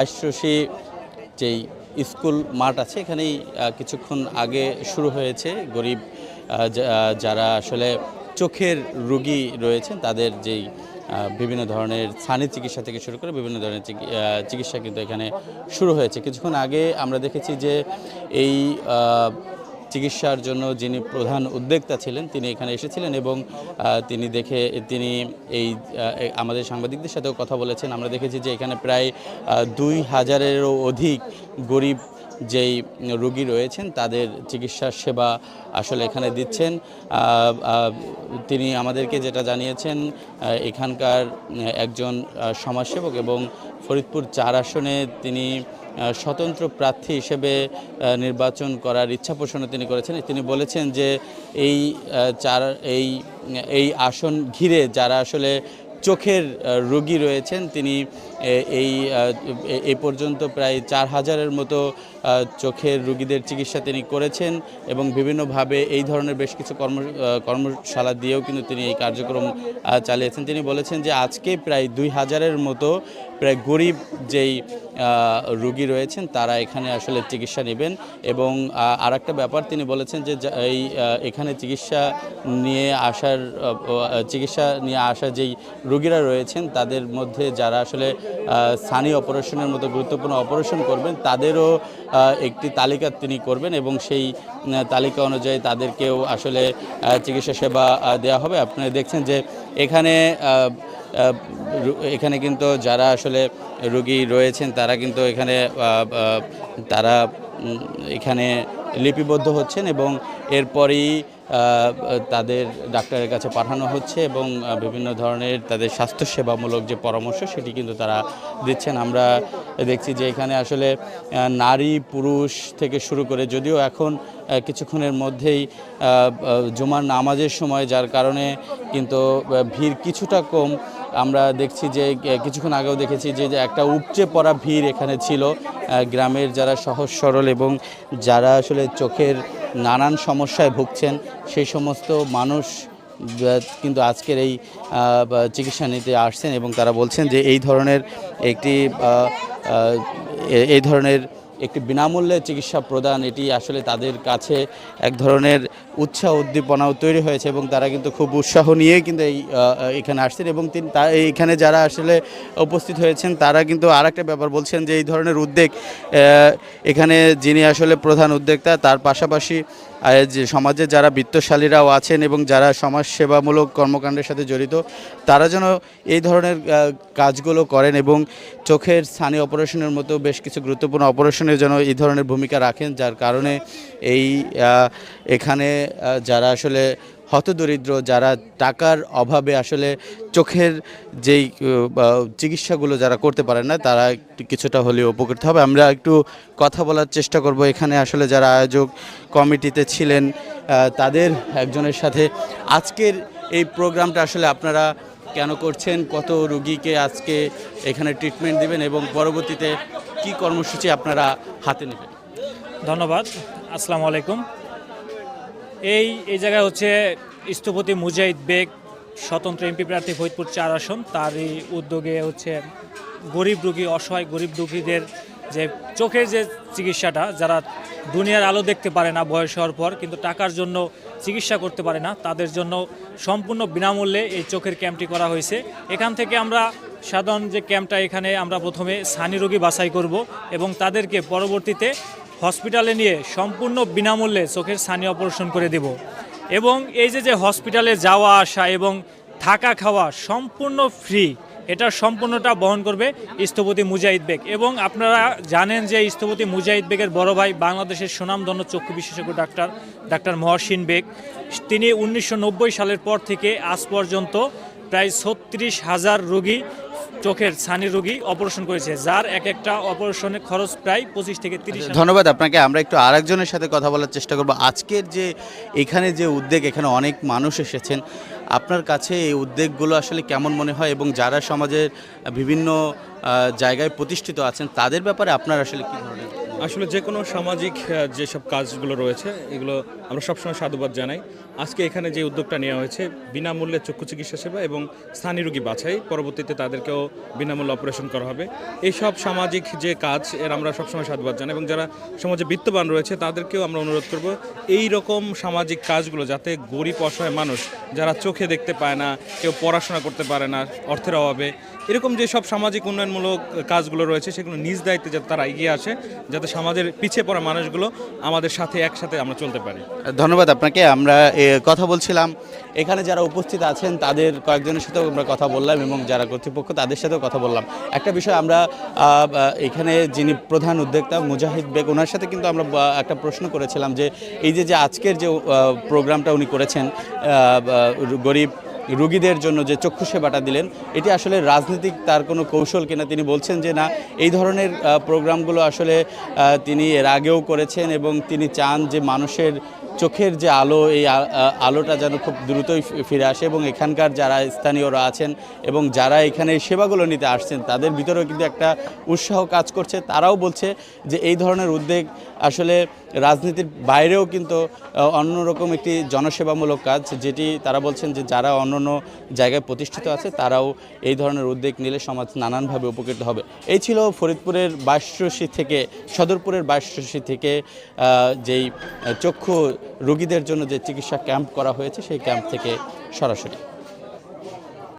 আশ্রসী যেই স্কুল মাঠ আছে, এখানেই কিছুক্ষণ আগে শুরু হয়েছে। গরিব যারা আসলে চোখের রুগী রয়েছেন, তাদের যেই বিভিন্ন ধরনের স্থানীয় চিকিৎসা থেকে শুরু করে বিভিন্ন ধরনের চিকি- চিকিৎসা কিন্তু এখানে শুরু হয়েছে। কিছুক্ষণ আগে আমরা দেখেছি যে এই চিকিৎসার জন্য যিনি প্রধান উদ্যোক্তা ছিলেন, তিনি এখানে এসেছিলেন এবং তিনি দেখে, তিনি এই আমাদের সাংবাদিকদের সাথেও কথা বলেছেন। আমরা দেখেছি যে এখানে প্রায় দুই হাজারেরও অধিক গরিব যেই রোগী রয়েছেন, তাদের চিকিৎসার সেবা আসলে এখানে দিচ্ছেন। তিনি আমাদেরকে যেটা জানিয়েছেন এখানকার একজন সমাজসেবক এবং ফরিদপুর চার আসনে তিনি স্বতন্ত্র প্রার্থী হিসেবে নির্বাচন করার ইচ্ছা পোষণও তিনি করেছেন। তিনি বলেছেন যে এই চার, এই এই আসন ঘিরে যারা আসলে চোখের রোগী রয়েছেন। তিনি এই এ- পর্যন্ত প্রায় চার হাজারের মতো চোখের রোগীদের চিকিৎসা তিনি করেছেন এবং বিভিন্নভাবে এই ধরনের বেশ কিছু কর্ম কর্মশালা দিয়েও কিন্তু তিনি এই কার্যক্রম চালিয়েছেন। তিনি বলেছেন যে আজকে প্রায় দুই হাজারের মতো, প্রায় গরিব যেই রোগী রয়েছেন, তারা এখানে আসলে চিকিৎসা নেবেন এবং আর একটা ব্যাপার, তিনি বলেছেন যে এই এখানে চিকিৎসা নিয়ে আসার চিকিৎসা নিয়ে আসা যেই রোগীরা রয়েছেন, তাদের মধ্যে যারা আসলে স্থানীয় অপারেশনের মতো গুরুত্বপূর্ণ অপারেশন করবেন, তাদেরও একটি তালিকা তিনি করবেন এবং সেই তালিকা অনুযায়ী তাদেরকেও আসলে চিকিৎসা সেবা দেওয়া হবে। আপনারা দেখছেন যে এখানে এখানে কিন্তু যারা আসলে রোগী রয়েছেন, তারা কিন্তু এখানে তারা এখানে লিপিবদ্ধ হচ্ছেন এবং এরপরই তাদের ডাক্তারের কাছে পাঠানো হচ্ছে এবং বিভিন্ন ধরনের তাদের স্বাস্থ্যসেবামূলক যে পরামর্শ সেটি কিন্তু তারা দিচ্ছেন। আমরা দেখছি যে এখানে আসলে নারী, পুরুষ থেকে শুরু করে যদিও এখন কিছুক্ষণের মধ্যেই জুমার নামাজের সময়, যার কারণে কিন্তু ভিড় কিছুটা কম। আমরা দেখছি যে কিছুক্ষণ আগেও দেখেছি যে একটা উপচে পড়া ভিড় এখানে ছিল। গ্রামের যারা সহজ সরল এবং যারা আসলে চোখের নানান সমস্যায় ভুগছেন, সেই সমস্ত মানুষ কিন্তু আজকের এই চিকিৎসা নিতে আসছেন এবং তারা বলছেন যে এই ধরনের একটি এই ধরনের একটি বিনামূল্যে চিকিৎসা প্রদান, এটি আসলে তাদের কাছে এক ধরনের উৎসাহ উদ্দীপনাও তৈরি হয়েছে এবং তারা কিন্তু খুব উৎসাহ নিয়ে কিন্তু এই এখানে আসছেন এবং তিনি, তা এইখানে যারা আসলে উপস্থিত হয়েছেন, তারা কিন্তু আর একটা ব্যাপার বলছেন যে এই ধরনের উদ্যোগ এখানে যিনি আসলে প্রধান উদ্যোক্তা, তার পাশাপাশি যে সমাজে যারা বিত্তশালীরাও আছেন এবং যারা সমাজ সেবামূলক কর্মকাণ্ডের সাথে জড়িত, তারা যেন এই ধরনের কাজগুলো করেন এবং চোখের স্থানীয় অপারেশনের মতো বেশ কিছু গুরুত্বপূর্ণ অপারেশনের যেন এই ধরনের ভূমিকা রাখেন, যার কারণে এই এখানে যারা আসলে হতদরিদ্র, যারা টাকার অভাবে আসলে চোখের যেই চিকিৎসাগুলো যারা করতে পারেন না, তারা কিছুটা হলেও উপকৃত হবে। আমরা একটু কথা বলার চেষ্টা করব। এখানে আসলে যারা আয়োজক কমিটিতে ছিলেন তাদের একজনের সাথে আজকের এই প্রোগ্রামটা আসলে আপনারা কেন করছেন, কত রুগীকে আজকে এখানে ট্রিটমেন্ট দিবেন এবং পরবর্তীতে কি কর্মসূচি আপনারা হাতে নেবেন? ধন্যবাদ। আসসালামু আলাইকুম। এই এই জায়গায় হচ্ছে স্থপতি মুজাহিদ বেগ, স্বতন্ত্র এমপি প্রার্থী ফরিদপুর চার আসন। তারই উদ্যোগে হচ্ছে গরিব রুগী, অসহায় গরিব রুগীদের যে চোখের যে চিকিৎসাটা, যারা দুনিয়ার আলো দেখতে পারে না বয়স হওয়ার পর, কিন্তু টাকার জন্য চিকিৎসা করতে পারে না, তাদের জন্য সম্পূর্ণ বিনামূল্যে এই চোখের ক্যাম্পটি করা হয়েছে। এখান থেকে আমরা সাধারণ যে ক্যাম্পটা এখানে আমরা প্রথমে স্থানীয় রোগী বাছাই করব এবং তাদেরকে পরবর্তীতে হসপিটালে নিয়ে সম্পূর্ণ বিনামূল্যে চোখের স্থানীয় অপারেশন করে দেব। এবং এই যে যে হসপিটালে যাওয়া, আসা এবং থাকা খাওয়া সম্পূর্ণ ফ্রি। এটা সম্পূর্ণটা বহন করবে স্থপতি মুজাহিদ বেগ। এবং আপনারা জানেন যে স্থপতি মুজাহিদ বেগের বড় ভাই বাংলাদেশের সুনামধন্য চক্ষু বিশেষজ্ঞ ডাক্তার ডাক্তার মহসিন বেগ। তিনি উনিশশো নব্বই সালের পর থেকে আজ পর্যন্ত প্রায় ছত্রিশ হাজার রোগী চোখের ছানি রোগী অপারেশন করেছে, যার এক একটা অপারেশনের খরচ প্রায় পঁচিশ থেকে তিরিশ ধন্যবাদ আপনাকে, আমরা একটু আরেকজনের সাথে কথা বলার চেষ্টা করব। আজকের যে, এখানে যে উদ্যোগ এখানে অনেক মানুষ এসেছেন। আপনার কাছে এই উদ্যোগগুলো আসলে কেমন মনে হয় এবং যারা সমাজের বিভিন্ন জায়গায় প্রতিষ্ঠিত আছেন, তাদের ব্যাপারে আপনার আসলে কী ধরনের? আসলে যে কোনো সামাজিক যেসব কাজগুলো রয়েছে, এগুলো আমরা সবসময় সাধুবাদ জানাই। আজকে এখানে যে উদ্যোগটা নেওয়া হয়েছে, বিনামূল্যে চক্ষু চিকিৎসা সেবা এবং স্থানীয় রোগী বাছাই, পরবর্তীতে তাদেরকেও বিনামূল্যে অপারেশন করা হবে। এইসব সামাজিক যে কাজ, এর আমরা সবসময় সাধুবাদ জানাই এবং যারা সমাজে বিত্তবান রয়েছে, তাদেরকেও আমরা অনুরোধ করব, এই রকম সামাজিক কাজগুলো যাতে গরিব অসহায় মানুষ, যারা চোখে দেখতে পায় না, কেউ পড়াশোনা করতে পারে না, অর্থের অভাবে এরকম যে সব সামাজিক উন্নয়নমূলক কাজগুলো রয়েছে, সেগুলো নিজ দায়িত্বে যাতে তারা এগিয়ে আসে, যাতে সমাজের পিছিয়ে পড়া মানুষগুলো আমাদের সাথে একসাথে আমরা চলতে পারি। ধন্যবাদ আপনাকে। আমরা কথা বলছিলাম, এখানে যারা উপস্থিত আছেন, তাদের কয়েকজনের সাথেও আমরা কথা বললাম এবং যারা কর্তৃপক্ষ, তাদের সাথেও কথা বললাম। একটা বিষয় আমরা এখানে যিনি প্রধান উদ্যোক্তা মুজাহিদ বেগ, ওনার সাথে কিন্তু আমরা একটা প্রশ্ন করেছিলাম যে, এই যে যে আজকের যে প্রোগ্রামটা উনি করেছেন গরিব রুগীদের জন্য যে চক্ষু সেবাটা দিলেন, এটি আসলে রাজনৈতিক তার কোনো কৌশল কিনা তিনি বলছেন যে না, এই ধরনের প্রোগ্রামগুলো আসলে তিনি এর আগেও করেছেন এবং তিনি চান যে মানুষের চোখের যে আলো, এই আলোটা যেন খুব দ্রুতই ফিরে আসে এবং এখানকার যারা স্থানীয়রা আছেন এবং যারা এখানে সেবাগুলো নিতে আসছেন, তাদের ভিতরেও কিন্তু একটা উৎসাহ কাজ করছে। তারাও বলছে যে এই ধরনের উদ্যোগ আসলে রাজনীতির বাইরেও কিন্তু অন্যরকম একটি জনসেবামূলক কাজ, যেটি তারা বলছেন যে যারা অন্য অন্য জায়গায় প্রতিষ্ঠিত আছে, তারাও এই ধরনের উদ্যোগ নিলে সমাজ নানানভাবে উপকৃত হবে। এই ছিল ফরিদপুরের বাইশরশি থেকে, সদরপুরের বাইশরশি থেকে যেই চক্ষু রোগীদের জন্য যে চিকিৎসা ক্যাম্প করা হয়েছে সেই ক্যাম্প থেকে সরাসরি।